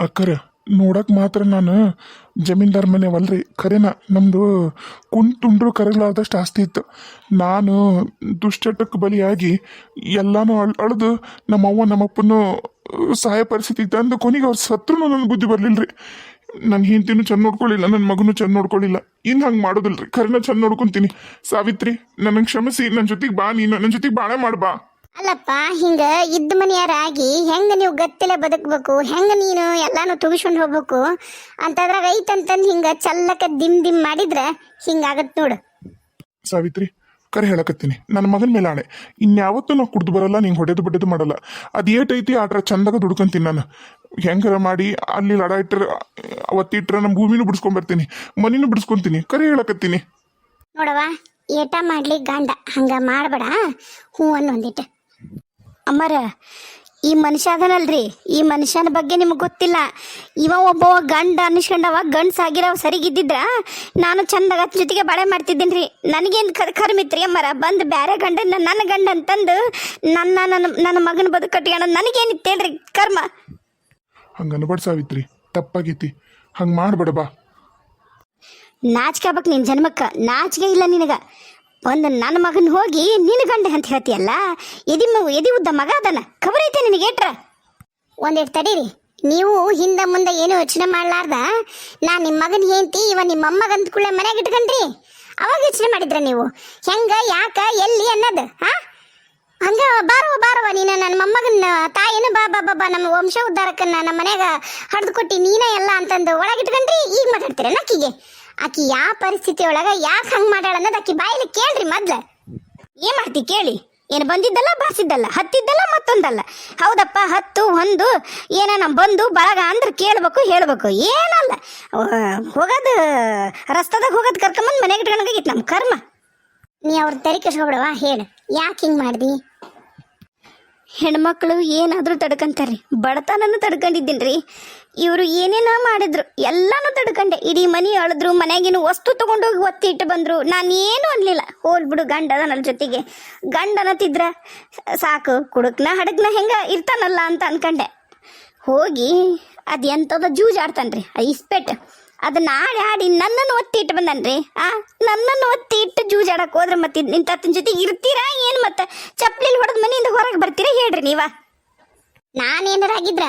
ಅಕ್ಕರ ನೋಡಕ್ ಮಾತ್ರ ನಾನು ಜಮೀನ್ದಾರ್ ಮನೆ ಅಲ್ರಿ. ಖರೇನ ನಮ್ದು ಕುಂತುಂಡ್ರು ಕರಗಲಾರ್ದಷ್ಟು ಆಸ್ತಿ ಇತ್ತು. ನಾನು ದುಶ್ಚಟಕ್ಕೆ ಬಲಿಯಾಗಿ ಎಲ್ಲಾನು ಅಳ್, ಅಳ್ದು ನಮ್ಮವ್ವ ನಮ್ಮಪ್ಪನೂ ಸಹಾಯ ಪರಿಸ್ಥಿತಿ ತಂದು ಕೊನೆಗೆ ಅವ್ರ ಸತ್ರು ನನ್ನ ಬುದ್ಧಿ ಬರಲಿಲ್ಲ ನನ್ನ ಹಿಂತಿನೂ ಚಂದ ನೋಡ್ಕೊಳ್ಳಿಲ್ಲ ನನ್ನ ಮಗನೂ ಚಂದ ನೋಡ್ಕೊಳ್ಳಿಲ್ಲ ಇನ್ನು ಹಂಗೆ ರೀ ಖರೇನ ಚಂದ ನೋಡ್ಕೊತೀನಿ. ಸಾವಿತ್ರಿ ನನಗೆ ಕ್ಷಮಿಸಿ ನನ್ನ ಜೊತೆಗೆ ಬಾ ನೀನು ನನ್ನ ಜೊತೆಗೆ ಬಾಳೆ ಮಾಡ್ ಬಾ. ಅಲ್ಲಪ್ಪ ಹಿಂಗ ಇದ್ದ ಮನೆಯಾರಾಗಿ ಹೆಂಗ ನೀವು ಗತ್ತಿಲೆ ಬದುಕಬೇಕು ಹೆಂಗ ನೀನು ಎಲ್ಲಾನು ತುಗಿಸ್ಕೊಂಡು ಹೋಗ್ಬೇಕು? ಅಂತದ್ರಾಗ ಐತಂತಂದ್ ಹಿಂಗ ಚಲ್ಲಕ ದಿಮ್ ದಿಮ್ ಮಾಡಿದ್ರ ಹಿಂಗಾಗತ್ ನೋಡು. ಸಾವಿತ್ರಿ ಕರೆ ಹೇಳಕತ್ತೀನಿ. ನನ್ನ ಮಗನ ಮೇಲೆ ಆಣೆ. ಇನ್ಯಾವತ್ತೂ ನಾವು ಕುಡ್ದು ಬರಲ್ಲ ನಿಂಗೆ ಹೊಡೆದು ಬಡ್ಡೆದು ಮಾಡಲ್ಲ. ಅದು ಏಟೈತಿ ಆಟ್ರ ಚಂದಾಗ ದುಡ್ಕೊಂತೀನಿ ನಾನು. ಹೆಂಗಾರ ಮಾಡಿ ಅಲ್ಲಿ ಲಡ ಇಟ್ಟರೆ ಅವತ್ತಿಟ್ರೆ ನಮ್ಮ ಭೂಮಿನೂ ಬಿಡಿಸ್ಕೊಂಬರ್ತೀನಿ ಮನಿನೂ ಬಿಡಿಸ್ಕೊಂತೀನಿ. ಕರೆ ಹೇಳಕತ್ತೀನಿ. ನೋಡವಾ ಏಟ ಮಾಡ್ಲಿ ಗಂಡ. ಹಂಗ ಮಾಡ್ಬೇಡ ಹೂವನ್ನು ಅನ್ನೊಂದಿಟ್ಟು ಅಮ್ಮರ ಈ ಮನುಷ್ಯ ಅದನಲ್ರಿ ಈ ಮನುಷ್ಯನ ಬಗ್ಗೆ ನಿಮಗೆ ಗೊತ್ತಿಲ್ಲ. ಇವ ಒಬ್ಬವ ಗಂಡ ಅನ್ನಿಸ್ಕೊಂಡವ ಗಂಡ್ಸ್ ಆಗಿರವ ಸರಿಗಿದ್ದಿದ್ರ ನಾನು ಚಂದಾಗ ಜೊತೆಗೆ ಬಾಳೆ ಮಾಡ್ತಿದ್ದೀನಿ ರೀ ನನಗೇನು ಕರ್ ಕರ್ಮಿತ್ರಿ ಅಮ್ಮರ ಬಂದು ಬೇರೆ ಗಂಡ ನನ್ನ ಗಂಡ ಅಂತಂದು ನನ್ನ ನನ್ನ ನನ್ನ ಮಗನ ಬದುಕು ಕಟ್ಕೊಂಡು ನನಗೇನಿತ್ತೇಳ್ರಿ ಕರ್ಮ? ಹಂಗೆ ಅನ್ಬೇಡ ಸಾವಿತ್ರಿ ತಪ್ಪಾಗೈತಿ. ಹಂಗೆ ಮಾಡ್ಬೇಡ ಬಾ. ನಾಚಿಕೆ ಆಗ್ಬೇಕು ನಿನ್ನ ಜನ್ಮಕ್ಕೆ ನಾಚಿಕೆ ಇಲ್ಲ ನಿನಗ. ಒಂದು ನನ್ನ ಮಗನ ಹೋಗಿ ನಿನ್ನ ಗಂಡ ಅಂತ ಹೇಳ್ತೀಯಲ್ಲ? ಎದಿ ಮಗು, ಎದಿ ಉದ್ದ ಮಗ ಅದನ. ಖಬರ್ ಐತೆ ನಿನಗೆ ಏಟ್ರ? ಒಂದಿಟ್ಟು ತಡೀರಿ. ನೀವು ಹಿಂದೆ ಮುಂದೆ ಏನು ಯೋಚನೆ ಮಾಡಲಾರ್ದ? ನಾ ನಿಮ್ಮ ಮಗನ ಹೆಂಡತಿ, ಇವ ನಿಮ್ಮ ಮೊಮ್ಮಗ ಅಂದ ಕೂಡಲೇ ಮನೆಗೆ ಇಟ್ಕೊಂಡ್ರಿ. ಅವಾಗ ಯೋಚನೆ ಮಾಡಿದ್ರ ನೀವು? ಹೆಂಗ, ಯಾಕ, ಎಲ್ಲಿ ಅನ್ನೋದು, ಹಾ? ಹಂಗ ಬಾರವ ಬಾರವ ನೀನ ನನ್ನ ಮೊಮ್ಮಗನ, ತಾಯಿನ ಬಾ ಬಾ ಬಾ ನಮ್ಮ ವಂಶ ಉದ್ಧಾರಕ್ಕನ್ನ ನಮ್ಮ ಮನ್ಯಾಗ ಹಡ್ದು ಕೊಟ್ಟಿ ನೀನ ಎಲ್ಲ ಅಂತಂದು ಒಳಗಿಟ್ಕೊಂಡ್ರಿ ಈಗ ಮಾತಾಡ್ತೀರ ಆಕಿಗೆ ಆಕಿ ಯಾವ ಪರಿಸ್ಥಿತಿ ಒಳಗ ಯಾಕೆ ಹಂಗೆ ಮಾಡ್ಯಾಳ ಅನ್ನೋದು ಆಕಿ ಬಾಯಲ್ಲಿ ಕೇಳ್ರಿ ಮೊದ್ಲ. ಏನ್ ಮಾಡ್ತಿ ಕೇಳಿ? ಏನು ಬಂದಿದ್ದಲ್ಲ, ಬಾಸಿದ್ದಲ್ಲ, ಹತ್ತಿದ್ದಲ್ಲ, ಮತ್ತೊಂದಲ್ಲ. ಹೌದಪ್ಪ, ಹತ್ತು, ಒಂದು ಏನ ನಮ್ಮ ಬಂದು ಬಳಗ ಅಂದ್ರೆ ಕೇಳ್ಬೇಕು, ಹೇಳ್ಬೇಕು. ಏನಲ್ಲ ಹೋಗದ, ರಸ್ತಾದಾಗ ಹೋಗೋದು ಕರ್ಕೊಂಬಂದು ಮನೆಗೆ ಇಟ್ಕೊಂಡಾಗಿತ್ತು ನಮ್ಮ ಕರ್ಮ. ನೀ ಅವ್ರ ತರಿಕೆ ಕೆಸ್ಕೊಬಿಡವ ಹೇಳು. ಯಾಕೆ ಹಿಂಗೆ ಮಾಡ್ದಿ? ಹೆಣ್ಮಕ್ಳು ಏನಾದರೂ ತಡ್ಕೊಂತಾರೆ ಬಡತನನು ತಡ್ಕೊಂಡಿದ್ದೀನಿ ರೀ ಇವರು ಏನೇನೋ ಮಾಡಿದ್ರು, ಎಲ್ಲಾನು ತಡ್ಕೊಂಡೆ. ಇಡೀ ಮನಿ ಅಳಿದ್ರು ಮನೆಗಿನ ವಸ್ತು ತಗೊಂಡೋಗಿ ಒತ್ತಿ ಇಟ್ಟು ಬಂದ್ರು. ನಾನು ಏನು ಅನ್ಲಿಲ್ಲ. ಹೋಲ್ ಬಿಡು ಗಂಡ ಅದನ್ನ ಜೊತೆಗೆ. ಗಂಡ ಅನ್ನತಿದ್ರ ಸಾಕು, ಕುಡುಕ್ನ ಹಡಕ್ನ ಹೆಂಗ ಇರ್ತಾನಲ್ಲ ಅಂತ ಅನ್ಕಂಡೆ. ಹೋಗಿ ಅದು ಎಂಥದ ಜೂಜ್ ಆಡ್ತಾನ್ರಿ ಆ ಇಸ್ಪೆಟ್ ಅದನ್ನ ನಾಳೆ ಆಡಿ ನನ್ನನ್ನು ಒತ್ತಿ ಇಟ್ಟು ಬಂದನ್ರಿ. ಆ ನನ್ನನ್ನು ಒತ್ತಿ ಇಟ್ಟು ಜೂಜಾಡಕ್ಕೆ ಹೋದ್ರೆ ಮತ್ತೆ ಇಂಥತ್ತಿನ ಜೊತೆ ಇರ್ತೀರಾ ಏನು ಮತ್ತೆ? ಚಪ್ಪಲಿಲಿ ಹೊಡೆದ ಮನೆಯಿಂದ ಹೊರಗೆ ಬರ್ತೀರಾ ಹೇಳ್ರಿ ನೀವ. ನಾನೇನಾರಾಗಿದ್ರ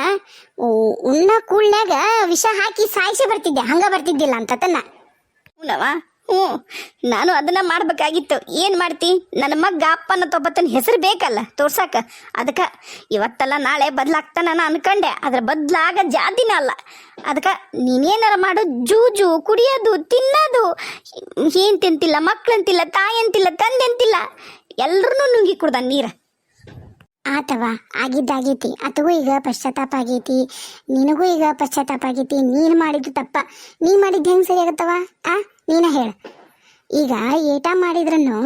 ಓ ಉಣ್ಣ ಕೂಳ್ನ್ಯಾಗ ವಿಷ ಹಾಕಿ ಸಾಯಿಸಿ ಬರ್ತಿದ್ದೆ. ಹಂಗ ಬರ್ತಿದ್ದಿಲ್ಲ ಅಂತತನ್ನ ಹ್ಞೂನವ ಹ್ಞೂ, ನಾನು ಅದನ್ನ ಮಾಡ್ಬೇಕಾಗಿತ್ತು. ಏನು ಮಾಡ್ತಿ? ನನ್ನ ಮಗ್ಗ ಅಪ್ಪನ ತೊಬ್ಬತ್ತನ ಹೆಸರು ಬೇಕಲ್ಲ, ತೋರ್ಸಾಕ? ಅದಕ್ಕೆ ಇವತ್ತಲ್ಲ ನಾಳೆ ಬದಲಾಗ್ತಾನ ನಾನು ಅನ್ಕಂಡೆ. ಅದ್ರ ಬದಲಾಗ ಜಾತಿನ ಅಲ್ಲ. ಅದಕ್ಕೆ ನೀನೇನಾರ ಮಾಡು, ಜೂಜು ಕುಡಿಯೋದು, ತಿನ್ನೋದು. ಏನ್ ತಿಂತಿಲ್ಲ ಮಕ್ಳಂತಿಲ್ಲ ತಾಯಿ ಅಂತಿಲ್ಲ ತಂದೆ ಅಂತಿಲ್ಲ ಎಲ್ಲರೂ ನುಂಗಿ ಕುಡ್ದ ನೀರ. ಆತವ, ಆಗಿದ್ದಾಗೈತಿ. ಅತಗೂ ಈಗ ಪಶ್ಚಾತ್ತಾಪ ಆಗೈತಿ. ನಿನಗೂ ಈಗ ಪಶ್ಚಾತ್ತಾಪ ಆಗೈತಿ. ನೀನು ಮಾಡಿದ್ದು ತಪ್ಪ. ನೀ ಮಾಡಿದ್ದು ಹೆಂಗ್ ಸರಿ ಆಗತ್ತವ? ಆ? ನೀನ ಹೇಳ. ಈಗ ಏಟ ಮಾಡಿದ್ರನ್ನು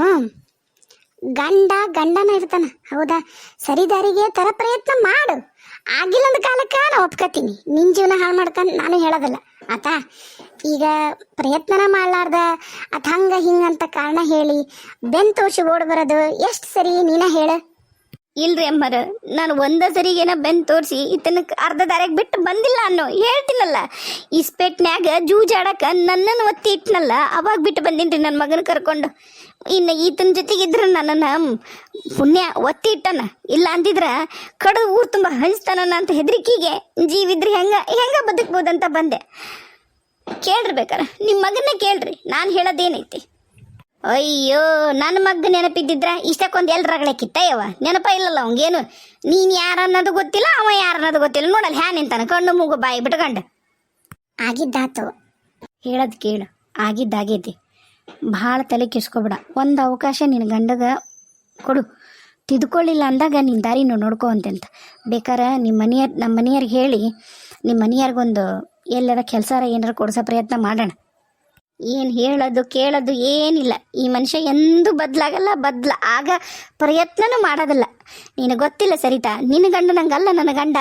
ಗಂಡ ಗಂಡನ ಇರ್ತಾನ. ಹೌದಾ? ಸರಿದಾರಿಗೆ ತರ ಪ್ರಯತ್ನ ಮಾಡು. ಆಗಿಲ್ಲದ ಕಾಲಕ್ಕೆ ನಾನು ಒಪ್ಕೋತೀನಿ. ನಿನ್ ಜೀವನ ಹಾಳು ಮಾಡ್ಕೊಂಡು ನಾನು ಹೇಳೋದಲ್ಲ. ಆತಾ, ಈಗ ಪ್ರಯತ್ನನ ಮಾಡಲಾರ್ದ. ಅತ್ ಹಂಗ ಹಿಂಗೆ ಅಂತ ಕಾರಣ ಹೇಳಿ ಬೆನ್ ತೋರಿಸಿ ಓಡ್ ಬರೋದು ಎಷ್ಟು ಸರಿ ನೀನ ಹೇಳ. ಇಲ್ರಿ ಅಮ್ಮರ, ನಾನು ಒಂದ ಸರಿಗೇನ ಬೆನ್ ತೋರಿಸಿ ಇತನ ಅರ್ಧ ದಾರಿಗೆ ಬಿಟ್ಟು ಬಂದಿಲ್ಲ ಅನ್ನೋ, ಹೇಳ್ತೀನಲ್ಲ. ಇಸ್ಪೆಟ್ನ್ಯಾಗ ಜೂಜಾಡಕ ನನ್ನನ್ನು ಒತ್ತಿ ಇಟ್ನಲ್ಲ, ಅವಾಗ ಬಿಟ್ಟು ಬಂದೀನಿ ನನ್ನ ಮಗನ ಕರ್ಕೊಂಡು. ಇನ್ನು ಈತನ ಜೊತೆಗಿದ್ರೆ ನನ್ನನ್ನು ಪುಣ್ಯ ಒತ್ತಿ ಇಟ್ಟನ. ಇಲ್ಲ ಅಂದಿದ್ರ ಕಡದು ಊರು ತುಂಬ ಹಂಚ್ತಾನ ಅಂತ ಹೆದರಿಕೆಗೆ ಜೀವಿದ್ರೆ ಹೆಂಗ ಹೆಂಗ ಬದುಕ್ಬೋದಂತ ಬಂದೆ. ಕೇಳ್ರಿ ಬೇಕಾರ ನಿಮ್ಮ ಮಗನ್ನ ಕೇಳ್ರಿ, ನಾನು ಹೇಳೋದೇನೈತಿ. ಅಯ್ಯೋ, ನನ್ನ ಮಗ್ಗ ನೆನಪಿದ್ದಿದ್ರ ಇಷ್ಟಕ್ಕೊಂದು ಎಲ್ ರಗಳಕ್ಕಿತ್ತ ಯವ ನೆನಪ ಇಲ್ಲಲ್ಲ ಅವಂಗೇನು? ನೀನ್ ಯಾರ ಅನ್ನೋದು ಗೊತ್ತಿಲ್ಲ, ಅವ ಯಾರ ಅನ್ನೋದು ಗೊತ್ತಿಲ್ಲ. ನೋಡಲ್ಲ, ಹ್ಯಾ ನಿಂತಾನ. ಕಣ್ಣು ಮೂಗು, ಬಾಯಿ ಬಿಟ್ಕಂಡು ಆಗಿದ್ದಾತು ಹೇಳದ್ ಕೇಳು. ಆಗಿದ್ದಾಗೈತಿ. ಭಾಳ ತಲೆ ಕಿಸ್ಕೊಬಿಡ ಒಂದು ಅವಕಾಶ ನಿನ್ನ ಗಂಡಗ ಕೊಡು. ತಿದ್ಕೊಳ್ಳಿಲ್ಲ ಅಂದಾಗ ನಿನ್ನ ದಾರಿ ನೀವು ನೋಡ್ಕೊ ಅಂತ ಬೇಕಾರೆ ನಿಮ್ಮ ಮನೆಯ ನಮ್ಮ ಮನೆಯವ್ರಿಗೆ ಹೇಳಿ ನಿಮ್ಮ ಮನೆಯವ್ರಿಗೊಂದು ಎಲ್ಲರ ಕೆಲಸ ಏನಾರ ಕೊಡ್ಸೋ ಪ್ರಯತ್ನ ಮಾಡೋಣ. ಏನು ಹೇಳೋದು ಕೇಳೋದು ಏನಿಲ್ಲ. ಈ ಮನುಷ್ಯ ಎಂದೂ ಬದಲಾಗಲ್ಲ ಬದಲ ಆಗ ಪ್ರಯತ್ನನೂ ಮಾಡೋದಿಲ್ಲ. ನೀನು ಗೊತ್ತಿಲ್ಲ ಸರಿತಾ? ನಿನ್ನ ಗಂಡ ನಂಗಲ್ಲ ನನ್ನ ಗಂಡ.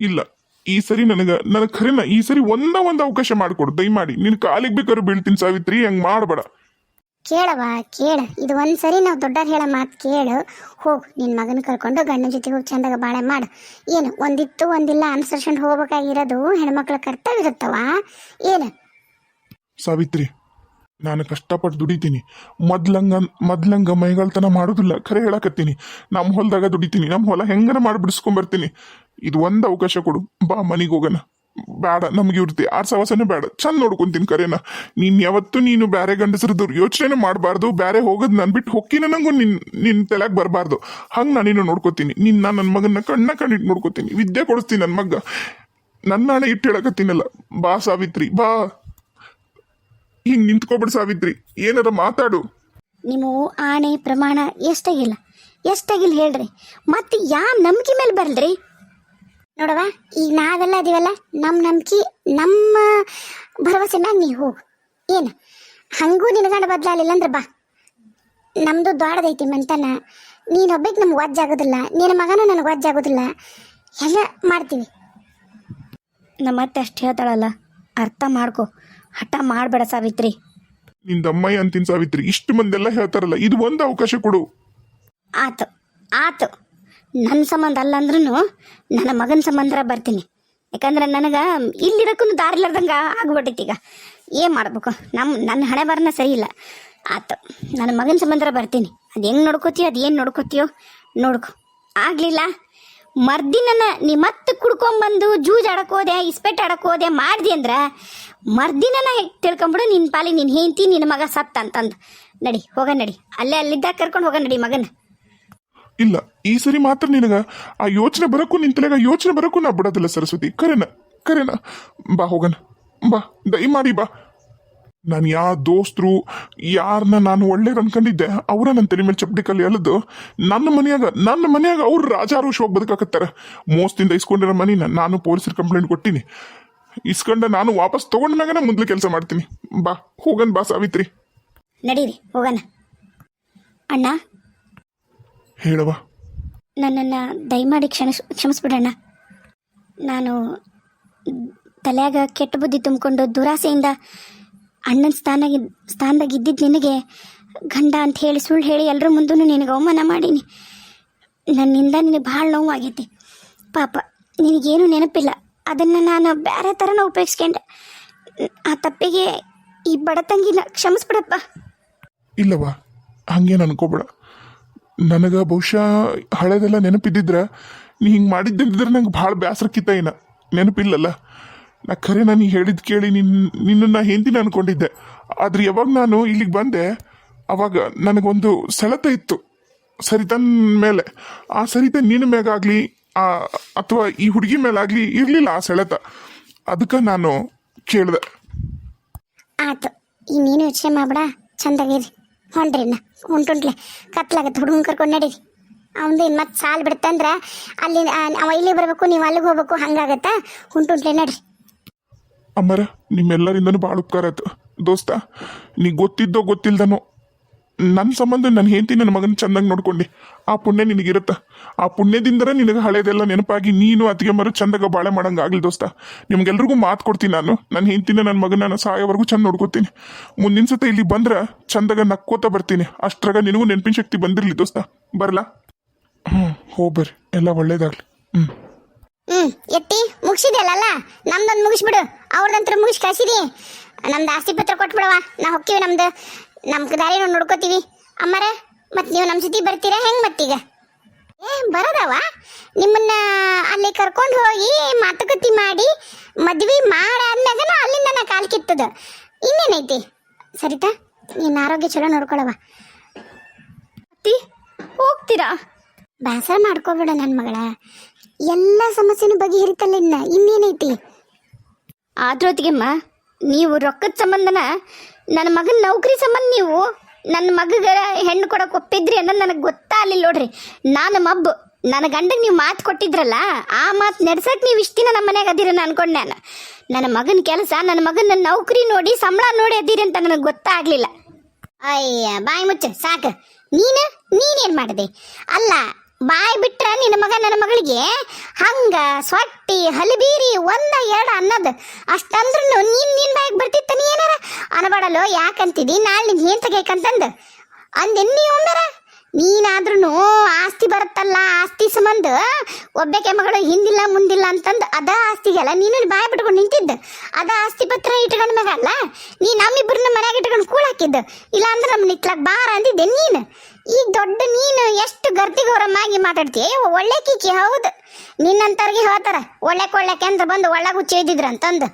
ಇಲ್ಲ ಈ ಸರಿ ನನಗೆ ನನಗೆ ಖರೇನ ಈ ಸರಿ ಒಂದ ಒಂದು ಅವಕಾಶ ಮಾಡಿಕೊಡು ದಯಮಾಡಿ. ನಿನ್ನ ಕಾಲಿಗೆ ಬೇಕಾದ್ರೂ ಬೀಳ್ತೀನಿ ಸಾವಿತ್ರಿ ಹಂಗೆ ಮಾಡಬೇಡ. ಕೇಳವ ಕೇಳ. ಇದು ಒಂದ್ಸರಿ ನಾವು ದೊಡ್ಡವ್ರು ಹೇಳೋ ಮಾತು ಕೇಳು. ಹೋಗು ನಿನ್ನ ಮಗನ ಕರ್ಕೊಂಡು ಗಂಡನ ಜೊತೆ ಹೋಗಿ ಚಂದಾಗ ಬಾಳೆ ಮಾಡು. ಏನು ಒಂದಿತ್ತು ಒಂದಿಲ್ಲ ಅನುಸರಿಸ್ಕೊಂಡು ಹೋಗ್ಬೇಕಾಗಿರೋದು ಹೆಣ್ಮಕ್ಳ ಕರ್ತವ್ಯ ಇರುತ್ತವ ಏನು? ಸಾವಿತ್ರಿ, ನಾನು ಕಷ್ಟಪಟ್ಟು ದುಡಿತೀನಿ. ಮೊದ್ಲಂಗ ಮೊದ್ಲಂಗ ಮೈಗಳತನ ಮಾಡೋದಿಲ್ಲ. ಖರೆ ಹೇಳಕತ್ತೀನಿ. ನಮ್ಮ ಹೊಲದಾಗ ದುಡಿತೀನಿ. ನಮ್ಮ ಹೊಲ ಹೆಂಗನ ಮಾಡಿ ಬಿಡಿಸ್ಕೊಂಬರ್ತೀನಿ ಇದು ಒಂದು ಅವಕಾಶ ಕೊಡು. ಬಾ ಮನೆಗೆ ಹೋಗೋಣ. ಬೇಡ ನಮ್ಗೆ ಇವ್ರತಿ. ಆರ್ ಸವಾಸನೂ ಬೇಡ ಚಂದ ನೋಡ್ಕೊಂತೀನಿ ಕರೆನ. ನೀನ್ ಯಾವತ್ತೂ ನೀನು ಬೇರೆ ಗಂಡಸರದ್ದು ಯೋಚನೆ ಮಾಡಬಾರ್ದು. ಬೇರೆ ಹೋಗೋದು ನಾನು ಬಿಟ್ಟು ಹೊಕ್ಕಿನ ನನಗೂ ನಿನ್ ನಿನ್ ತಲೆಗೆ ಬರಬಾರ್ದು. ಹಂಗೆ ನಾನು ನೀನು ನೋಡ್ಕೋತೀನಿ. ನಿನ್ನ ನನ್ನ ಮಗನ ಕಣ್ಣ ಕಣ್ಣಿಟ್ಟು ನೋಡ್ಕೋತೀನಿ. ವಿದ್ಯೆ ಕೊಡಿಸ್ತೀನಿ ನನ್ನ ಮಗ ನನ್ನ ಹಣೆ ಇಟ್ಟು ಹೇಳಕತ್ತೀನಲ್ಲ. ಬಾ ಸಾವಿತ್ರಿ, ಬಾ. ಹಿಂಗ್ ನಿಂತ್ಕೊಬಿಡ್ ಸಾವಿತ್ರಿ. ಏನಾರ ಮಾತಾಡು. ನಿಮ್ಮ ಆಣೆ ಪ್ರಮಾಣ ಎಷ್ಟಾಗಿಲ್ಲ ಎಷ್ಟಾಗಿಲ್ಲ ಹೇಳ್ರಿ. ಮತ್ತೆ ಯಾ ನಂಬಿಕೆ ಮೇಲೆ ಬರಲ್ರಿ? ನೋಡವ ಈಗ ನಾವೆಲ್ಲ ಅದೀವಲ್ಲ ನಮ್ಮ ನಂಬಿಕೆ ನಮ್ಮ ಭರವಸೆ ಮ್ಯಾಗ ನೀ ಹೋಗು. ಏನು ಹಂಗೂ ನಿನಗಂಡ ಬದಲಾಗಲಿಲ್ಲ ಅಂದ್ರೆ ಬಾ. ನಮ್ಮದು ದೊಡ್ಡದೈತಿ ಮಂತನ. ನೀನೊಬ್ಬಕ್ಕೆ ನಮ್ಗೆ ಒಜ್ಜ ಆಗೋದಿಲ್ಲ ನಿನ್ನ ಮಗನೂ ನನಗೆ ಒಜ್ಜ ಆಗೋದಿಲ್ಲ. ಎಲ್ಲ ಮಾಡ್ತೀವಿ? ನಮ್ಮ ಅತ್ತೆ ಅಷ್ಟು ಹೇಳ್ತಾಳಲ್ಲ ಅರ್ಥ ಮಾಡ್ಕೊ. ಹಠ ಮಾಡಬೇಡ ಸಾವಿತ್ರಿ. ನಿಂದ ಅಮ್ಮಯ್ಯ ಅಂತೀನಿ ಸಾವಿತ್ರಿ. ಇಷ್ಟು ಮಂದೆಲ್ಲ ಹೇಳ್ತಾರಲ್ಲ ಇದು ಒಂದು ಅವಕಾಶ ಕೊಡು. ಆತು ಆತು. ನನ್ನ ಸಂಬಂಧ ಅಲ್ಲ ಅಂದ್ರೂ ನನ್ನ ಮಗನ ಸಂಬಂಧ ಬರ್ತೀನಿ. ಯಾಕಂದ್ರೆ ನನಗೆ ಇಲ್ಲಿರೋಕ್ಕೂ ದಾರಿ ಇಲ್ಲದಂಗ ಆಗ್ಬಿಟ್ಟೈತಿ ಈಗ. ಏನು ಮಾಡ್ಬೇಕು? ನಮ್ಮ ನನ್ನ ಹಣೆ ಬರನ ಸರಿ ಇಲ್ಲ. ಆತು ನನ್ನ ಮಗನ ಸಂಬಂಧ ಬರ್ತೀನಿ. ಅದು ಹೆಂಗೆ ನೋಡ್ಕೋತೀಯೋ ಅದು ಏನು ನೋಡ್ಕೋತೀಯೋ ನೋಡ್ಕೊ. ಆಗಲಿಲ್ಲ. ಮರ್ದಿನನ ನೀ ಮತ್ತೆ ಕುಡ್ಕೊಂಬಂದು ಜೂಜ್ ಆಡಕ್ಕೆ ಹೋದೆ ಇಸ್ಪೆಟ್ ಆಡಕ್ಕೆ ಹೋದೆ ಮಾಡ್ದಿ ಅಂದ್ರೆ ಮರ್ದಿನನ ತಿಳ್ಕೊಂಬಿಡು ನಿನ್ನ ಪಾಲಿ ನಿನ್ನ ಹೆಂಡತಿ ನಿನ್ನ ಮಗ ಸತ್ತ ಅಂತಂದು. ನಡಿ, ಹೋಗ ನಡಿ. ಅಲ್ಲೇ ಅಲ್ಲಿದ್ದಾಗ ಕರ್ಕೊಂಡು ಹೋಗ ನಡಿ ಮಗನ. ಇಲ್ಲ, ಈ ಸರಿ ಮಾತ್ರ ನಿನಗ ಆ ಯೋಚನೆ ಬರಕ್ಕೂ ನಿನ್ ತಲೆಗ ಯೋಚನೆ ಬರಕ್ಕೂ ನಾ ಬಿಡೋದಿಲ್ಲ ಸರಸ್ವತಿ. ಕರೆನ ಕರೆನ. ಬಾ ಹೋಗಣ. ಬಾ, ದಯಮಾಡಿ ಬಾ. ನಾನು ಯಾ ದೋಸ್ತರು ಯಾರನ್ನ ನಾನು ಒಳ್ಳೇದು ಅನ್ಕೊಂಡಿದ್ದೆ ಅವರ ನನ್ನ ತಲೆ ಮೇಲೆ ಚಪ್ಪಡಿ ಕಲ್ಲಿ ಅಲ್ಲದು ನನ್ನ ಮನೆಯಾಗ ನನ್ನ ಮನೆಯಾಗ ಅವ್ರು ರಾಜಾರೋಷವಾಗಿ ಬದುಕಾಕತ್ತಾರ. ಮೋಸದಿಂದ ಇಸ್ಕೊಂಡಿರೋ ಮನಿನ ನಾನು ಪೊಲೀಸರು ಕಂಪ್ಲೇಂಟ್ ಕೊಟ್ಟಿನಿ. ಇಸ್ಕೊಂಡ ನಾನು ವಾಪಸ್ ತಗೊಂಡ ಮ್ಯಾಗನ ಮುಂದ್ಲೆ ಕೆಲಸ ಮಾಡ್ತೀನಿ. ಬಾ ಹೋಗನ್ ಬಾ ಸಾವಿತ್ರಿ. ನಡೀರಿ ಹೋಗನ ಅಣ್ಣ? ಹೇಳವ ನನ್ನನ್ನು ದಯಮಾಡಿ ಕ್ಷಮಿಸ್ ಕ್ಷಮಿಸ್ಬಿಡಣ್ಣ. ನಾನು ತಲೆಯಾಗ ಕೆಟ್ಟ ಬುದ್ಧಿ ತುಂಬಿಕೊಂಡು ದುರಾಸೆಯಿಂದ ಅಣ್ಣನ ಸ್ಥಾನಾಗಿ, ಸ್ಥಾನದಾಗ ಇದ್ದಿದ್ದು ನಿನಗೆ ಗಂಡ ಅಂತ ಹೇಳಿ ಸುಳ್ಳು ಹೇಳಿ ಎಲ್ಲರ ಮುಂದೂ ನಿನಗೆ ಅವಮಾನ ಮಾಡೀನಿ. ನನ್ನಿಂದ ನಿನಗೆ ಭಾಳ ನೋವಾಗೈತಿ. ಪಾಪ, ನಿನಗೇನು ನೆನಪಿಲ್ಲ. ಅದನ್ನು ನಾನು ಬೇರೆ ಥರನ ಉಪಯೋಗಿಸ್ಕೊಂಡೆ. ಆ ತಪ್ಪಿಗೆ ಈ ಬಡ ತಂಗಿನ ಕ್ಷಮಿಸ್ಬಿಡಪ್ಪ. ಇಲ್ಲವ ಹಂಗೇನು ಅನ್ಕೋಬೇಡ. ನನಗೆ ಬಹುಶಃ ಹಳೆದೆಲ್ಲ ನೆನಪಿದ್ದಿದ್ರೆ, ನೀ ಹಿಂಗೆ ಮಾಡಿದ್ದಿದ್ರೆ ನಂಗೆ ಭಾಳ ಬೇಸರಕ್ಕಿತ್ತ ಏನ ನೆನಪಿಲ್ಲಲ್ಲ? ನಾ ಖರೆ ನಾನು ಹೇಳಿದ್ ಕೇಳಿ ನಿನ್ನ ನಿನ್ನನ್ನು ಹಿಂದಿನ ಅನ್ಕೊಂಡಿದ್ದೆ. ಆದ್ರೆ ಯಾವಾಗ ನಾನು ಇಲ್ಲಿಗೆ ಬಂದೆ, ಅವಾಗ ನನಗೊಂದು ಸೆಳೆತ ಇತ್ತು. ಸರಿತನ ಮೇಲೆ. ಆ ಸರಿತ ನಿನ್ನ ಮೇಲಾಗ್ಲಿ, ಆ ಅಥವಾ ಈ ಹುಡುಗಿ ಮೇಲಾಗ್ಲಿ ಇರಲಿಲ್ಲ ಆ ಸೆಳೆತ. ಅದಕ್ಕೆ ನಾನು ಕೇಳಿದೆ. ಆತು ನೀನು ಯೋಚನೆ ಮಾಡ್ಬೇಡ. ಚಂದಾಗಿರಿ ಹೊಂಡ್ರಿ ನಾ ಹೊಂಟುಂಟ್ಲೆ ಕತ್ಲಾಗತ್ತೆ ಹುಡುಗನ್ ಕರ್ಕೊಂಡು ನಡೀರಿ. ಇನ್ನು ಮತ್ತೆ ಸಾಲ್ ಬಿಡುತ್ತಂದ್ರೆ ಅಲ್ಲಿ ಅವ ಇಲ್ಲಿ ಬರಬೇಕು, ನೀವು ಅಲ್ಲಿಗೆ ಹೋಗ್ಬೇಕು, ಹಂಗಾಗತ್ತ? ಹೊಂಟುಂಟ್ಲೆ ನಡ್ರಿ. ಅಮ್ಮರ ನಿಮ್ಮೆಲ್ಲರಿಂದನೂ ಭಾಳ ಉಪಕಾರ ಆಯ್ತು. ದೋಸ್ತ, ನೀ ಗೊತ್ತಿದ್ದೋ ಗೊತ್ತಿಲ್ದನೋ ನನ್ನ ಸಂಬಂಧ ನನ್ನ ಹೆಂಡತಿ ನನ್ನ ಮಗನ ಚಂದಂಗೆ ನೋಡ್ಕೊಂಡು. ಆ ಪುಣ್ಯ ನಿನಗಿರುತ್ತೆ. ಆ ಪುಣ್ಯದಿಂದರೆ ನಿನಗೆ ಹಳೇದೆಲ್ಲ ನೆನಪಾಗಿ ನೀನು ಅತ್ತಿಗೆ ಮರು ಚಂದಾಗ ಬಾಳೆ ಮಾಡಂಗೆ ಆಗಲಿ ದೋಸ್ತ. ನಿಮ್ಗೆಲ್ರಿಗೂ ಮಾತು ಕೊಡ್ತೀನಿ ನಾನು. ನನ್ನ ಹೆಂಡತಿನ ನನ್ನ ಮಗನ ನಾನು ಸಾಯೋವರೆಗೂ ಚಂದ ನೋಡ್ಕೋತೀನಿ. ಮುಂದಿನ ಸತ ಇಲ್ಲಿ ಬಂದ್ರೆ ಚಂದಾಗ ನಕ್ಕೋತ ಬರ್ತೀನಿ. ಅಷ್ಟ್ರಾಗ ನಿನಗೂ ನೆನಪಿನ ಶಕ್ತಿ ಬಂದಿರಲಿ ದೋಸ್ತ. ಬರಲಾ? ಹ್ಞೂ ಹೋಗ್ಬರ್ರಿ ಎಲ್ಲ ಒಳ್ಳೇದಾಗಲಿ. ಹ್ಞೂ ಹ್ಮ್, ಎತ್ತಿ ಮುಗಿಸಿದೆಯಲ್ಲ ನಮ್ದೊಂದು ಮುಗಿಸ್ಬಿಡು. ಅವ್ರದಂತ್ರ ಮುಗಿಸ್ ಕಳಿಸಿದಿ. ನಮ್ದು ಆಸ್ತಿ ಪತ್ರ ಕೊಟ್ಬಿಡವ ನಾ ಹೊಕ್ಕಿವಿ ನಮ್ದು. ನಮ್ಗೆ ದಾರಿ ನಾವು ನೋಡ್ಕೋತೀವಿ. ಅಮ್ಮರ ಮತ್ತೆ ನೀವು ನಮ್ಮ ಜೊತೆ ಬರ್ತೀರಾ? ಹೆಂಗೆ ಮತ್ತೀಗ? ಏ ಬರೋದವ ನಿಮ್ಮನ್ನ ಅಲ್ಲಿ ಕರ್ಕೊಂಡು ಹೋಗಿ ಮಾತುಕತೆ ಮಾಡಿ ಮದ್ವೆ ಮಾಡಾದ್ಮ್ಯಾಗ ಅಲ್ಲಿಂದ ನಾ ಕಾಲ್ ಕಿತ್ತದ. ಇನ್ನೇನೈತಿ? ಸರಿತಾ? ನಿನ್ನ ಆರೋಗ್ಯ ಚಲೋ ನೋಡ್ಕೊಳವ ಹೋಗ್ತೀರಾ? ಬೇಸರ ಮಾಡ್ಕೋಬೇಡ ನನ್ನ ಮಗಳ. ಎಲ್ಲ ಸಮಸ್ಯೆನು ಬಗೆಹರಿತಲ್ಲ ಇನ್ನ. ಇನ್ನೇನೈತಿ? ಆದ್ರೊತ್ತಿಗೆಮ್ಮ, ನೀವು ರೊಕ್ಕದ ಸಂಬಂಧನ, ನನ್ನ ಮಗನ ನೌಕರಿ ಸಂಬಂಧ ನೀವು, ನನ್ನ ಮಗಗ ಹೆಣ್ಣು ಕೊಡಕ್ಕೆ ಒಪ್ಪಿದ್ರಿ ಅನ್ನೋದು ನನಗೆ ಗೊತ್ತಾಗಲಿಲ್ಲ ನೋಡ್ರಿ. ನಾನು ಮಬ್ಬು, ನನ್ನ ಗಂಡಗೆ ನೀವು ಮಾತು ಕೊಟ್ಟಿದ್ರಲ್ಲ, ಆ ಮಾತು ನಡ್ಸಕ್ಕೆ ನೀವು ಇಷ್ಟು ದಿನ ನಮ್ಮ ಮನೆಗೆ ಅದಿರ ಅನ್ಕೊಂಡೆ ನಾನು. ನನ್ನ ಮಗನ ಕೆಲಸ, ನನ್ನ ಮಗನ ನೌಕರಿ ನೋಡಿ, ಸಂಬಳ ನೋಡಿ ಅದಿರಿ ಅಂತ ನನಗೆ ಗೊತ್ತಾಗಲಿಲ್ಲ ಅಯ್ಯ, ಬಾಯಿ ಮುಚ್ಚ, ಸಾಕು. ನೀನು, ನೀನೇನು ಮಾಡಿದೆ? ಅಲ್ಲ ಬಾಯ್ ಬಿಟ್ರ ನಿನ್ನ ಮಗ ನನ್ನ ಮಗಳಿಗೆ? ಹಂಗ ಸೊಟ್ಟಿ ಹಲಬೀರಿ, ಒಂದ, ಎರಡ ಅನ್ನದ. ಅಷ್ಟಂದ್ರೂ ನೀನ್ ನಿನ್ ಬಾಯಿಗೆ ಬರ್ತಿತ್ತ ನೀ ಏನಾರ? ಅನಬಾಡಲೋ, ಯಾಕಂತಿದಿ? ನಾಳೆ ನಿನ್ ಏನ್ ತಗೇಕಂತಂದ ಅಂದೆನ್ ನೀ ಒಂದರ ನೀನಾದ್ರೂ ಆಸ್ತಿ ಬರುತ್ತಲ್ಲ, ಆಸ್ತಿ ಸಂಬಂಧ. ಒಬ್ಬಕ್ಕೆ ಮಗಳು ಹಿಂದಿಲ್ಲ, ಮುಂದಿಲ್ಲ ಅಂತಂದು ಅದ ಆಸ್ತಿಗೆಲ್ಲ ನೀನು ಬಾಯ್ ಬಿಟ್ಕೊಂಡು ನಿಂತಿದ್ದ. ಅದ ಆಸ್ತಿ ಪತ್ರ ಇಟ್ಕೊಂಡ ಮಗ ಅಲ್ಲ? ನೀ ನಮ್ಮಿಬ್ಬರನ್ನ ಮನ್ಯಾಗ ಇಟ್ಕೊಂಡು ಕೂಳಾಕಿದ್ದ. ಇಲ್ಲ ಅಂದ್ರೆ ನಮ್ಮ ನಿತ್ಲಾಕ್ ಬಾರ ಅಂದಿದ್ದೆ ನೀನು. ಈಗ ದೊಡ್ಡ ನೀನು ಎಷ್ಟು ಗರ್ತಿಗೌರಮ್ಮಾಗಿ ಮಾತಾಡ್ತೀಯ ಒಳ್ಳೆ ಕೀಕಿ, ಹೌದು. ನಿನ್ನಂತವ್ರಿಗೆ ಹೇಳ್ತಾರ, ಒಳ್ಳೆ ಕೊಳ್ಳೆ ಅಂತ ಬಂದು ಒಳ್ಳೆ ಹುಚ್ಚಿ ಇದ್ದಿದ್ರ ಅಂತಂದು